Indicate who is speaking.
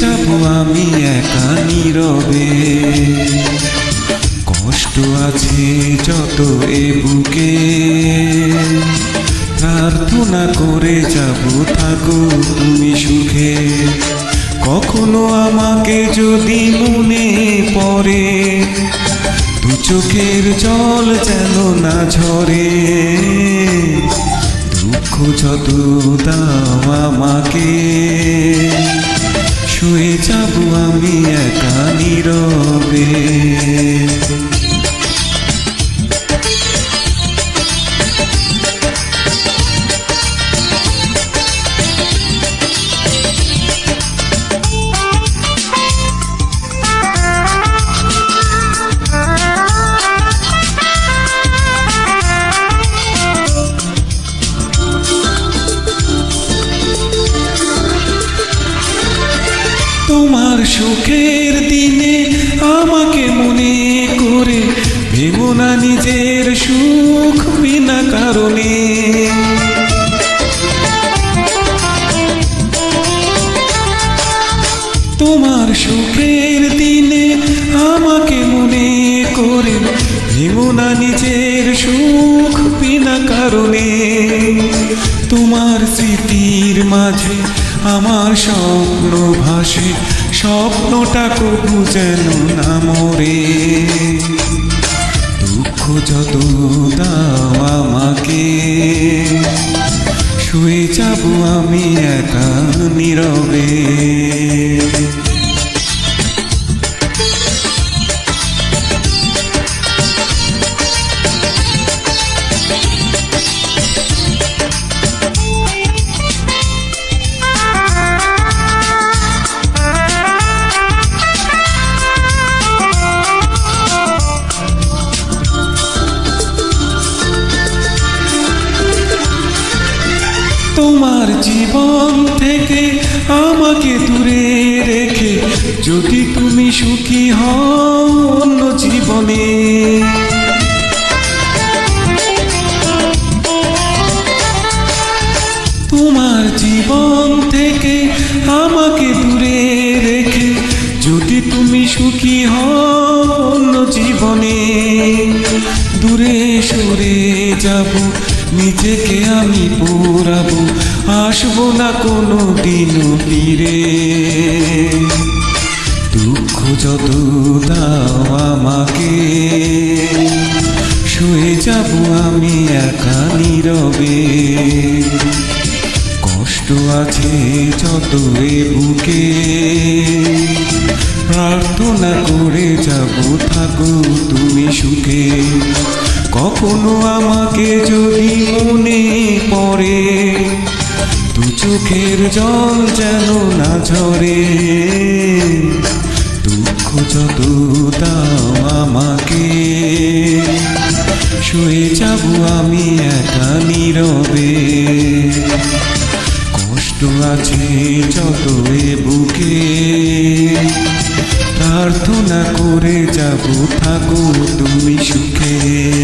Speaker 1: যাব আমি একা নীরবে। কষ্ট আছে যত এ বুকে। প্রার্থনা করে যাব, থাকো তুমি সুখে। কখনো আমাকে যদি মনে পড়ে, দু চোখের জল যেন না ঝরে। দুঃখ যত দাও আমাকে। শুয়ে যাব আমি একা নীরবে। সুখের দিনে আমাকে মনে করে ভেবো না নিজের সুখ বিনা কারণে। তোমার সুখের দিনে না নিজের সুখ বিনা কারণে। তোমার স্মৃতির মাঝে আমার স্বপ্ন ভাসে, স্বপ্নটা কবু যেন না মরে। দুঃখ যত দাও আমাকে, শুয়ে যাব আমি একা নীরবে। জীবন থেকে আমাকে দূরে রেখে, যদি তুমি সুখী হও অন্য জীবনে। তোমার জীবন থেকে আমাকে দূরে রেখে, যদি তুমি সুখী হও অন্য জীবনে। দূরে সরে যাব, নিজেকে আমি পোড়াবো। আসব না কোনো দিনও ফিরে। দুঃখ যত দাও আমাকে। শুয়ে যাব আমি একা নীরবে। কষ্ট আছে যত এ বুকে। প্রার্থনা করে যাব, থাকো তুমি সুখে। কখনো আমাকে যদি মনে পড়ে দু চোখের জল যেন না ঝরে। দুঃখ যত দাও আমাকে। শুয়ে যাব আমি একা নীরবে। কষ্ট আছে যত এ বুকে। প্রার্থনা করে যাব, থাকো তুমি সুখে।